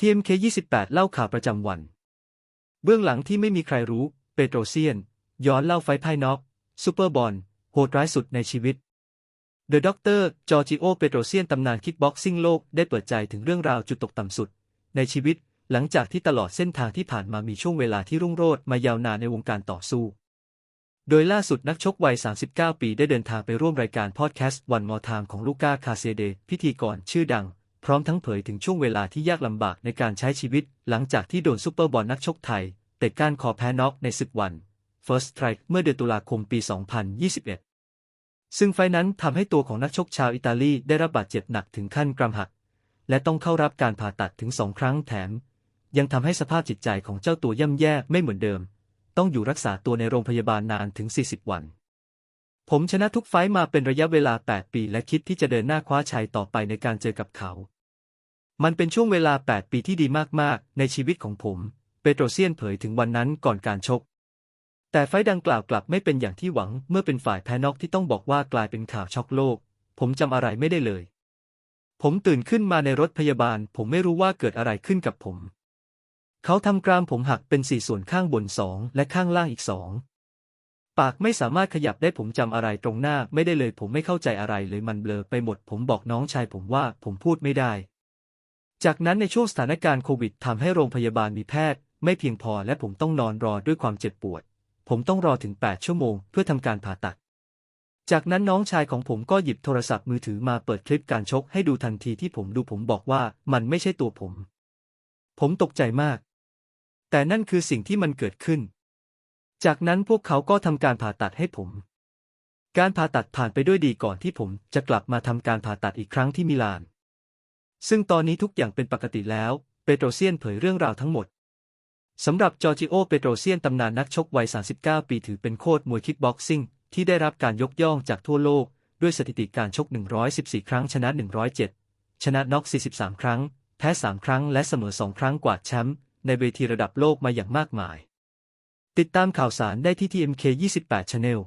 TMK 28 เล่าข่าวประจำวัน เบื้องหลังที่ไม่มีใครรู้ เปโตรเซียน ย้อนเล่าไฟท์ภายนอกซูเปอร์บอลโหดร้ายสุดในชีวิต The Doctor จอร์จิโอ เปโตรเซียนตำนานคิกบ็อกซิ่งโลกได้เปิดใจถึงเรื่องราวจุดตกต่ำสุด ในชีวิต หลังจากที่ตลอดเส้นทางที่ผ่านมามีช่วงเวลาที่รุ่งโรจน์มายาวนานในวงการต่อสู้ โดยล่าสุดนักชกวัย 39 ปีได้เดินทางไปร่วมรายการพอดแคสต์วันมอทามของลูก้าคาเซเด พิธีกรชื่อดัง พร้อมทั้งเผยถึงช่วงเวลาที่ยากลำบากในการใช้ชีวิต หลังจากที่โดนซูเปอร์บอลนักชกไทยเตะก้านคอแพ้น็อกในศึกวัน First Strike เมื่อเดือนตุลาคมปี 2021 ซึ่งไฟนั้นทำให้ตัวของนักชกชาวอิตาลีได้รับบาดเจ็บหนักถึงขั้นกรามหัก และต้องเข้ารับการผ่าตัดถึงสองครั้งแถม ยังทำให้สภาพจิตใจของเจ้าตัวย่ำแย่ไม่เหมือนเดิม ต้องอยู่รักษาตัวในโรงพยาบาลนานถึง 40 วันผมชนะทุกไฟต์มาเป็นระยะเวลา 8 ปี และคิดที่จะเดินหน้าคว้าชัยต่อไปในการเจอกับเขา มันเป็นช่วงเวลา 8 ปีที่ดีมากๆ ในชีวิตของผม เปโตรเซียนเผยถึงวันนั้นก่อนการชก แต่ไฟดังกล่าวกลับไม่เป็นอย่างที่หวังเมื่อเป็นฝ่ายแพ้น็อกที่ต้องบอกว่ากลายเป็นข่าวช็อกโลก ผมจำอะไรไม่ได้เลย ผมตื่นขึ้นมาในรถพยาบาล ผมไม่รู้ว่าเกิดอะไรขึ้นกับผม เขาทำกรามผมหักเป็นสี่ส่วนข้างบนสองและข้างล่างอีกสองปากไม่สามารถขยับได้ผมจำอะไรตรงหน้าไม่ได้เลย ผมไม่เข้าใจอะไรเลยมันเบลอไปหมด ผมบอกน้องชายผมว่าผมพูดไม่ได้ จากนั้นในช่วงสถานการณ์โควิดทำให้โรงพยาบาลมีแพทย์ ไม่เพียงพอและผมต้องนอนรอด้วยความเจ็บปวด ผมต้องรอถึง 8 ชั่วโมงเพื่อทำการผ่าตัด จากนั้นน้องชายของผมก็หยิบโทรศัพท์มือถือมาเปิดคลิปการชกให้ดูทันทีที่ผมดูผมบอกว่ามันไม่ใช่ตัวผม ผมตกใจมาก แต่นั่นคือสิ่งที่มันเกิดขึ้น จากนั้นพวกเขาก็ทำการผ่าตัดให้ผม การผ่าตัดผ่านไปด้วยดีก่อนที่ผมจะกลับมาทำการผ่าตัดอีกครั้งที่มิลาน ซึ่งตอนนี้ทุกอย่างเป็นปกติแล้ว เปโตรเซียนเผยเรื่องราวทั้งหมดสำหรับจอร์จิโอ เปโตรเซียนตำนานนักชกวัย 39 ปีถือเป็นโคตรมวยคิกบ็อกซิ่งที่ได้รับการยกย่องจากทั่วโลก ด้วยสถิติการชก 114 ครั้งชนะ 107 ชนะน็อก 43 ครั้ง แพ้ 3 ครั้งและเสมอ 2 ครั้งกวาดแชมป์ในเวทีระดับโลกมาอย่างมากมาย ติดตามข่าวสารได้ที่ TMK 28 Channel